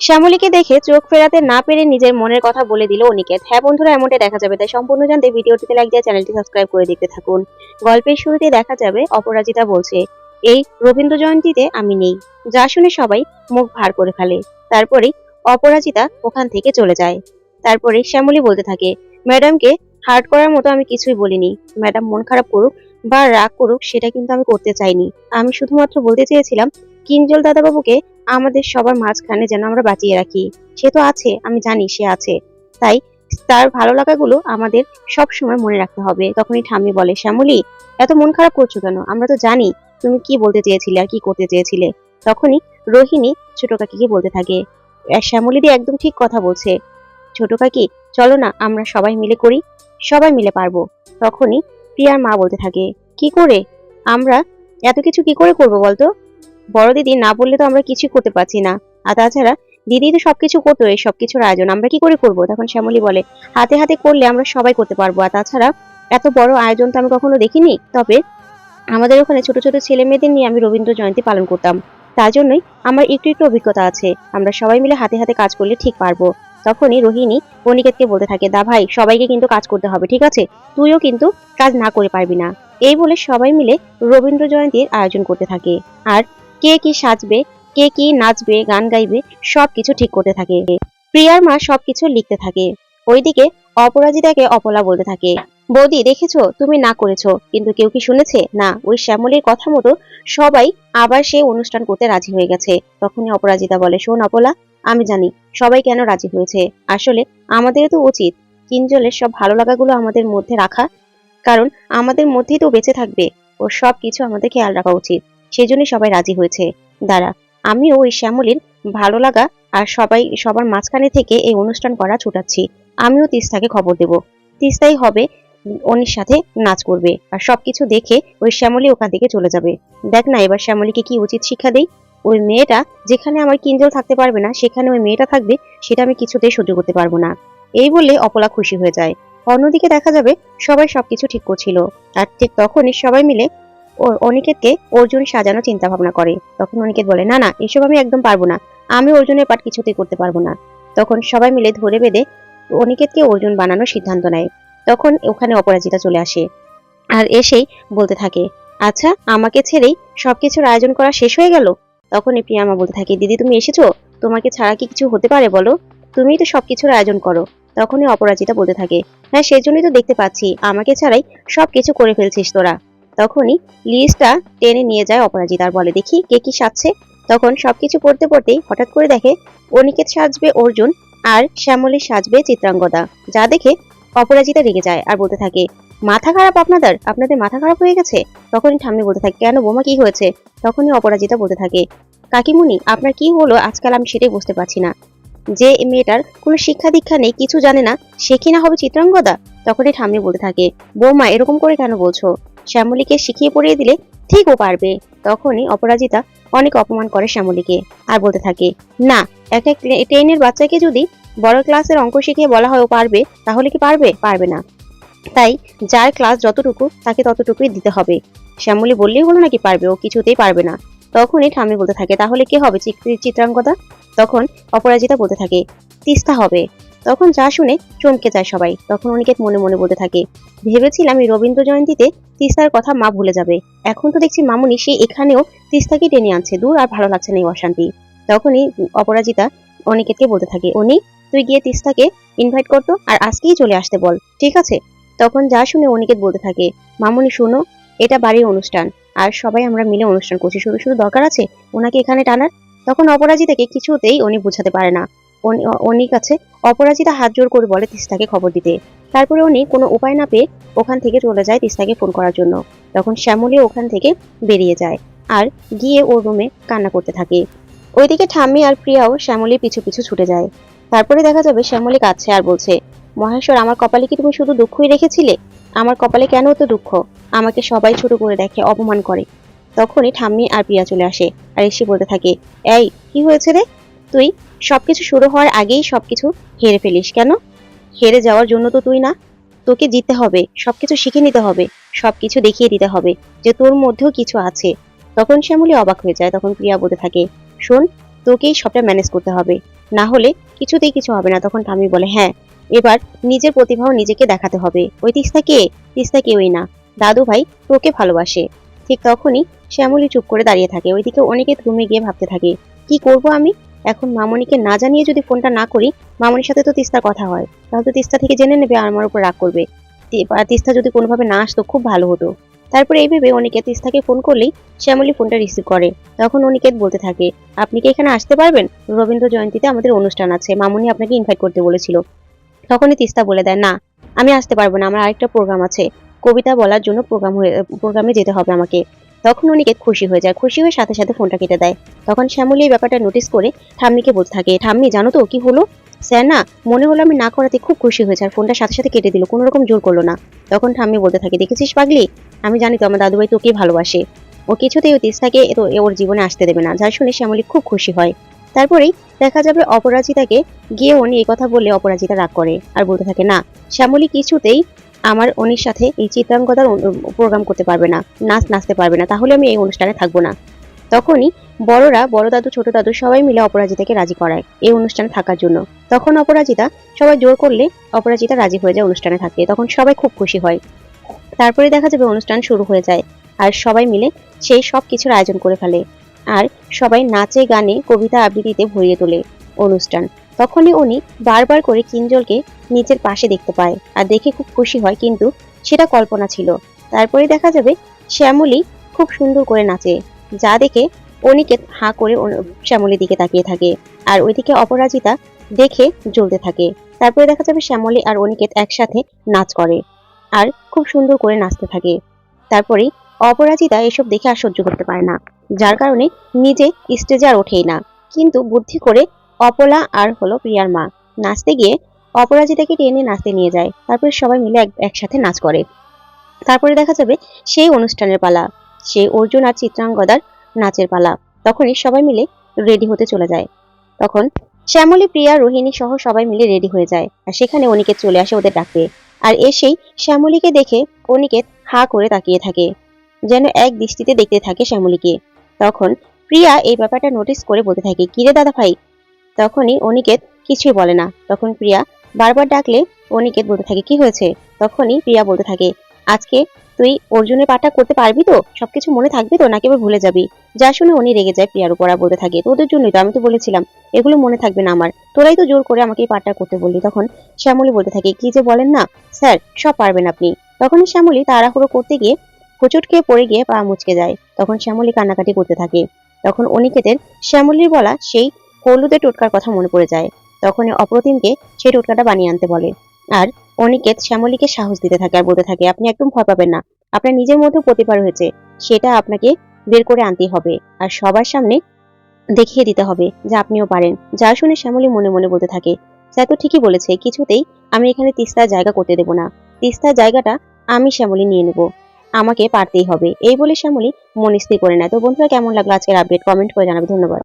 শ্যামলীকে দেখে চোখ ফেরাতে না পেরে নিজের মনের কথা বলে দিল অনিকেত। হ্যাঁ বন্ধুরা, এমনটাই দেখা যাবে। তাই সম্পূর্ণ জানতে ভিডিওটিতে লাইক দিয়ে চ্যানেলটি সাবস্ক্রাইব করে দেখতে থাকুন। গল্পের শুরুতে দেখা যাবে অপরাজিতা বলছে, এই রবীন্দ্র জয়ন্তীতে আমি নেই। যা শুনে সবাই মুখ ভার করে ফেলে। তারপরেই অপরাজিতা ওখান থেকে চলে যায়। তারপরে শ্যামলী বলতে থাকে, ম্যাডামকে হার্ট করার মতো আমি কিছুই বলিনি। ম্যাডাম মন খারাপ করুক বা রাগ করুক, সেটা কিন্তু আমি করতে চাইনি। আমি শুধুমাত্র বলতে চেয়েছিলাম, কিঞ্জল দাদাবাবুকে আমাদের সবার মাঝখানে যেন আমরা বাঁচিয়ে রাখি। সে তো আছে আমি জানি সে আছে। তাই তার ভালো লাগাগুলো আমাদের সব সময় মনে রাখতে হবে। তখনই ঠাম্মি বলে শ্যামলী এত মন খারাপ করছ কেন? আমরা তো জানি তুমি কি বলতে চেয়েছিলে আর কি করতে চেয়েছিলে। তখনই রোহিণী ছোট কাকিকে বলতে থাকে "আহ, শ্যামলী দি একদম ঠিক কথা বলছে। ছোট কাকি চলো না আমরা সবাই মিলে করি সবাই মিলে পারব। তখনই প্রিয়ার মা বলতে থাকে কি করে? আমরা এত কিছু কি করে করব বলতো? বড় দিদি না বললে তো আমরা কিছুই করতে পারছি না। আর তাছাড়া দিদি তো সবকিছু করতো, এই সবকিছুর আয়োজন। আমরা কি করে করব? তখন শ্যামলী বলে, হাতে হাতে করলে আমরা সবাই করতে পারব। আর তাছাড়া এত বড় আয়োজন তো আমি কখনো দেখিনি। তবে আমাদের ওখানে ছোট ছোট ছেলে মেয়েদের নিয়ে আমি রবীন্দ্র জয়ন্তী পালন করতাম। তার জন্যই আমার একটু একটু অভিজ্ঞতা আছে। আমরা সবাই মিলে হাতে হাতে কাজ করলে ঠিক পারব। তখনই রোহিণী অনিকেতকে বলতে থাকে, দা ভাই, সবাইকে কিন্তু কাজ করতে হবে, ঠিক আছে? তুইও কিন্তু কাজ না করে পারবি না। এই বলে সবাই মিলে রবীন্দ্র জয়ন্তীর আয়োজন করতে থাকে। আর কে কি সাজবে, কে কি নাচবে, গান গাইবে, সবকিছু ঠিক করতে থাকে। প্রিয়ার মা সবকিছু লিখতে থাকে। ওইদিকে অপরাজিতাকে অপলা বলতে থাকে। বৌদি, দেখেছ? তুমি না করেছ। কিন্তু কেউ কি শুনেছে? না, ওই শ্যামলীর কথা মতো সবাই আবার সেই অনুষ্ঠান করতে রাজি হয়ে গেছে। তখনই অপরাজিতা বলে, শোন অপলা, আমি জানি সবাই কেন রাজি হয়েছে। আসলে আমাদের তো উচিত কিঞ্জলের সব ভালো লাগাগুলো আমাদের মধ্যে রাখা। কারণ আমাদের মধ্যেই তো বেঁচে থাকবে। ও সব কিছু আমাদের খেয়াল রাখা উচিত। সেই জন্যই সবাই রাজি হয়েছে। দাঁড়া, আমিও ওই শ্যামলীর ভালো লাগা আর সবাই, সবার মাঝখানে থেকে এই অনুষ্ঠান করা ছুটাচ্ছি। আমিও তিস্তাকে খবর দেব। তিস্তাই হবে অনির সাথে নাচ করবে আর সবকিছু দেখে ওই শ্যামলী ওখান থেকে চলে যাবে। দেখ না এবার শ্যামলীকে কি উচিত শিক্ষা দেই? ওই মেয়েটা যেখানে আমার কিঞ্জল থাকতে পারবে না, সেখানে ওই মেয়েটা থাকবে, সেটা আমি কিছুতেই সহ্য করতে পারব না। এই বলে অপলা খুশি হয়ে যায়। অন্যদিকে দেখা যাবে সবাই সবকিছু ঠিক করছিল। আর ঠিক তখনই সবাই মিলে অনিকেতকে অর্জুন সাজানো চিন্তা ভাবনা করে। তখন অনিকেত বলে, না না, এসব আমি একদম পারব না। আমি অর্জুনের পাঠ কিছুতেই করতে পারব না। তখন সবাই মিলে ধরে বেঁধে অনিকেতকে অর্জুন বানানোর সিদ্ধান্ত নেয়। তখন ওখানে অপরাজিতা চলে আসে আর এসেই বলতে থাকে আচ্ছা আমাকে ছেড়েই সবকিছুর আয়োজন করা শেষ হয়ে গেল? তখনই প্রিয়ামা বলতে থাকে, দিদি, তুমি এসেছ? তোমাকে ছাড়া কি কিছু হতে পারে বলো? তুমিই তো সবকিছুর আয়োজন করো। তখনই অপরাজিতা বলতে থাকে হ্যাঁ সেজন্যই তো দেখতে পাচ্ছি। আমাকে ছাড়াই সবকিছু করে ফেলছিস তোরা। তখনই লিস্টটা টেনে নিয়ে যায় অপরাজিতা আর বলে, দেখি কে কি সাজছে। তখন সবকিছু পড়তে পড়তেই হঠাৎ করে দেখে অনিকেত সাজবে অর্জুন আর শ্যামলী সাজবে চিত্রাঙ্গদা। যা দেখে অপরাজিতা রেগে যায় আর বলতে থাকে, মাথা খারাপ আপনাদের? আপনাদের মাথা খারাপ হয়ে গেছে? তখনই ঠাম্মি বলতে থাকে, কেন বোমা, কি হয়েছে? তখনই অপরাজিতা বলতে থাকে, কাকিমুনি, আপনার কি হলো? আজকাল আমি সেটাই বুঝতে পারছি না। যে মেয়েটার কোনো শিক্ষা দীক্ষা নেই, কিছু জানে না, সে কিনা হবে চিত্রাঙ্গদা? তখনই ঠাম্মি বলতে থাকে, বৌমা, এরকম করে কেন বলছো? শ্যামলীকে শিখিয়ে পড়িয়ে দিলে ঠিক ও পারবে। তখনই অপরাজিতা অনেক অপমান করে শ্যামলীকে আর বলতে থাকে, না এক এক ট্রেনের বাচ্চাকে যদি বড় ক্লাসের অঙ্ক শিখিয়ে বলা হয় ও পারবে, তাহলে কি পারবে? পারবে না। তাই যার ক্লাস যতটুকু, তাকে ততটুকুই দিতে হবে। শ্যামলী বললেই হলো নাকি পারবে? ও কিছুতেই পারবে না। তখনই ঠাম্মি বলতে থাকে, তাহলে কে হবে চিত্র- চিত্রাঙ্গদা তখন অপরাজিতা বলতে থাকে, তিস্তা হবে। তখন যা শুনে চমকে যায় সবাই। তখন অনিকেত মনে মনে বলতে থাকে, ভেবেছিলাম এই রবীন্দ্র জয়ন্তীতে তিস্তার কথা মা ভুলে যাবে। এখন তো দেখছি মামুনি সে এখানেও তিস্তাকে টেনে আনছে। দূর আর ভালো লাগছে না এই অশান্তি। তখনই অপরাজিতা অনিকেতকে বলতে থাকে, অনি, তুই গিয়ে তিস্তাকে ইনভাইট করতো আর আজকেই চলে আসতে বল, ঠিক আছে? তখন যা শুনে অনিকেত বলতে থাকে, মামুনি, শুনো, এটা বাড়ির অনুষ্ঠান, আর সবাই আমরা মিলে অনুষ্ঠান করছি। শুধু শুধু দরকার আছে ওনাকে এখানে টানার? তখন অপরাজিতাকে কিছুতেই উনি বোঝাতে পারে না। উনি কাছে অপরাজিতা হাত জোর করে বলে তিস্তাকে খবর দিতে। তারপরে উনি কোনো উপায় না পেয়ে ওখান থেকে চলে যায় তিস্তাকে ফোন করার জন্য। তখন শ্যামলী ওখান থেকে বেরিয়ে যায় আর গিয়ে ওর রুমে কান্না করতে থাকে। ওইদিকে ঠাম্মি আর প্রিয়াও শ্যামলীর পিছু পিছু ছুটে যায়। তারপরে দেখা যাবে শ্যামলী কাঁদছে আর বলছে, মহেশ্বর, আমার কপালে কি তুমি শুধু দুঃখই রেখেছিলে? আমার কপালে কেন তো দুঃখ? আমাকে সবাই ছোট করে দেখে অপমান করে। তখনই ঠাম্মি আর প্রিয়া চলে আসে আর এসে বলতে থাকে, এই, কি হয়েছে রে? তুই? সবকিছু শুরু হওয়ার আগেই সবকিছু হেরে ফেলিস কেন? হেরে যাওয়ার জন্য তো তুই না। তোকে জিততে হবে, সবকিছু শিখে নিতে হবে, সবকিছু দেখিয়ে দিতে হবে যে তোর মধ্যেও কিছু আছে। তখন শ্যামলী অবাক হয়ে যায়, তখন প্রিয়া বলতে থাকে, শোন, তোকেই সবটা ম্যানেজ করতে হবে। না হলে কিছুতেই কিছু হবে না। তখন ঠাম্মি বলে হ্যাঁ এবার নিজের প্রতিভাও নিজেকে দেখাতে হবে। ওই তিস্তা কে? তিস্তা কেউই না। দাদু ভাই তোকে ভালোবাসে। ঠিক তখনই শ্যামলী চুপ করে দাঁড়িয়ে থাকে। ওইদিকে অনেকে রুমে গিয়ে ভাবতে থাকে, কি করব আমি? এখন মামনিকে না জানিয়ে যদি ফোনটা না করি, মামনির সাথে তো তিস্তার কথা হয়। তাহলে তো তিস্তা থেকে জেনে নেবে আর আমার উপর রাগ করবে। তিস্তা যদি কোনোভাবে না আসতো, খুব ভালো হতো। তারপরে এই ভেবে অনিকেত তিস্তাকে ফোন করলেই শ্যামলী ফোনটা রিসিভ করে। তখন অনিকেত বলতে থাকে, আপনি কি এখানে আসতে পারবেন? রবীন্দ্র জয়ন্তীতে আমাদের অনুষ্ঠান আছে। মামনি আপনাকে ইনভাইট করতে বলেছিল। তখনই তিস্তা বলে দেয়, না, আমি আসতে পারব না। আমার আরেকটা প্রোগ্রাম আছে। কবিতা বলার জন্য প্রোগ্রাম প্রোগ্রামে যেতে হবে আমাকে। তখন অনিকেত খুশি হয়ে যায়। খুশি হয়ে সাথে সাথে ফোনটা কেটে দেয়। তখন শ্যামলী এই ব্যাপারটা নোটিস করে ঠাম্মিকে বলতে থাকে, ঠাম্মি, জানো তো কি হলো? স্যার, না, মনে হলো আমি না করাতে খুব খুশি হয়েছে আর ফোনটা সাথে সাথে কেটে দিল কোনো রকম জোর করল না। তখন ঠাম্মি বলতে থাকে, দেখেছিস পাগলি? আমি জানি তো আমার দাদুভাই তোকেই ভালোবাসে। ও কিছুতেই ওই তিস্তাকে তো ওর জীবনে আসতে দেবে না। যা শুনে শ্যামলী খুব খুশি হয়। তারপরেই দেখা যাবে অপরাজিতাকে গিয়ে উনি এই কথা বলে অপরাজিতা রাগ করে আর বলতে থাকে, না, শ্যামলী কিছুতেই আমার অনির সাথে এই চিত্রাঙ্গদার প্রোগ্রাম করতে পারবে না, নাচ নাচতে পারবে না, তাহলে আমি এই অনুষ্ঠানে থাকব না। তখনই বড়রা, বড় দাদু, ছোট দাদু সবাই মিলে অপরাজিতাকে রাজি করায় এই অনুষ্ঠানে থাকার জন্য। তখন অপরাজিতা সবাই জোর করলে অপরাজিতা রাজি হয়ে যায় অনুষ্ঠানে থাকতে, তখন সবাই খুব খুশি হয়। তারপরে দেখা যাবে অনুষ্ঠান শুরু হয়ে যায় আর সবাই মিলে সেই সব কিছুর আয়োজন করে ফেলে আর সবাই নাচে, গানে, কবিতা আবৃত্তিতে ভরিয়ে তোলে অনুষ্ঠান। তখনই উনি বারবার করে কিঞ্জলকে নিজের পাশে দেখতে পায়। আর দেখে খুব খুশি হয়, কিন্তু সেটা কল্পনা ছিল। তারপরে দেখা যাবে শ্যামলী খুব সুন্দর করে নাচে। যা দেখে অনিকেত হাঁ করে শ্যামলীর দিকে তাকিয়ে থাকে। আর ওইদিকে অপরাজিতা দেখে জ্বলতে থাকে। তারপরে দেখা যাবে শ্যামলী আর অনিকেত একসাথে নাচ করে আর খুব সুন্দর করে নাচতে থাকে। তারপরে অপরাজিতা এসব দেখে আর সহ্য করতে পারে না। যার কারণে নিজে স্টেজে আর ওঠেই না। কিন্তু বুদ্ধি করে অপলা আর হলো প্রিয়ার মা। নাচতে গিয়ে অপরাজিতাকে টেনে নাচতে নিয়ে যায়। তারপরে সবাই মিলে একসাথে নাচ করে। তারপরে দেখা যাবে সেই অনুষ্ঠানের পালা। সেই অর্জুন আর চিত্রাঙ্গদার নাচের পালা। তখনই সবাই মিলে রেডি হতে চলে যায়। তখন শ্যামলী, প্রিয়া, রোহিণী সহ সবাই মিলে রেডি হয়ে যায়। আর সেখানে অনিকেত চলে আসে ওদের ডাকতে। আর এসেই শ্যামলীকে দেখে অনিকেত হা করে তাকিয়ে থাকে। যেন এক দৃষ্টিতে দেখতে থাকে শ্যামলীকে। তখন প্রিয়া এই ব্যাপারটা নোটিস করে বলতে থাকে, কিরে দাদা ভাই তখনই অনিকেত কিছুই বলে না। তখন প্রিয়া বারবার ডাকলে অনিকেত বলতে থাকে, কি হয়েছে? তখনই প্রিয়া বলতে থাকে, আজকে তুই অর্জুনের পাঠটা করতে পারবি তো? সবকিছু মনে থাকবে তো? নাকি ভুলে যাবি? যা শুনে উনি রেগে যায় প্রিয়ার উপর বলতে থাকে, তোদের জন্যই তো, আমি তো বলেছিলাম, এগুলো মনে থাকবে না আমার। তোরাই তো জোর করে আমাকে এই পাঠটা করতে বললি। তখন শ্যামলী বলতে থাকে, কি যে বলেন না? স্যার, সব পারবেন আপনি। তখন শ্যামলী তাড়াহুড়ো করতে গিয়ে হোঁচট খেয়ে পড়ে গিয়ে পা মুচকে যায়। তখন শ্যামলী কান্নাকাটি করতে থাকে। তখন অনিকেতের শ্যামলীর বলা সেই হলুদের টোটকার কথা মনে পড়ে যায়। তখন অপ্রতিমকে সেই টোটকাটা বানিয়ে আনতে বলে। আর অনিকেত শ্যামলীকে সাহস দিতে থাকে আর বলতে থাকে, আপনি একদম ভয় পাবেন না। আপনার নিজের মধ্যে প্রতিভা হয়েছে। সেটা আপনাকে বের করে আনতে হবে। আর সবার সামনে দেখিয়ে দিতে হবে যে আপনিও পারেন। যা শুনে শ্যামলী মনে মনে বলতে থাকে স্যার তো ঠিকই বলেছে, কিছুতেই আমি এখানে তিস্তার জায়গা করতে দেব না। তিস্তার জায়গাটা আমি শ্যামলী নিয়ে নেব। আমাকে পারতেই হবে। এই বলে শ্যামলী মন স্থির করে নেয়। তো বন্ধুরা, কেমন লাগল আজকের আপডেট কমেন্ট করে জানাবে। ধন্যবাদ।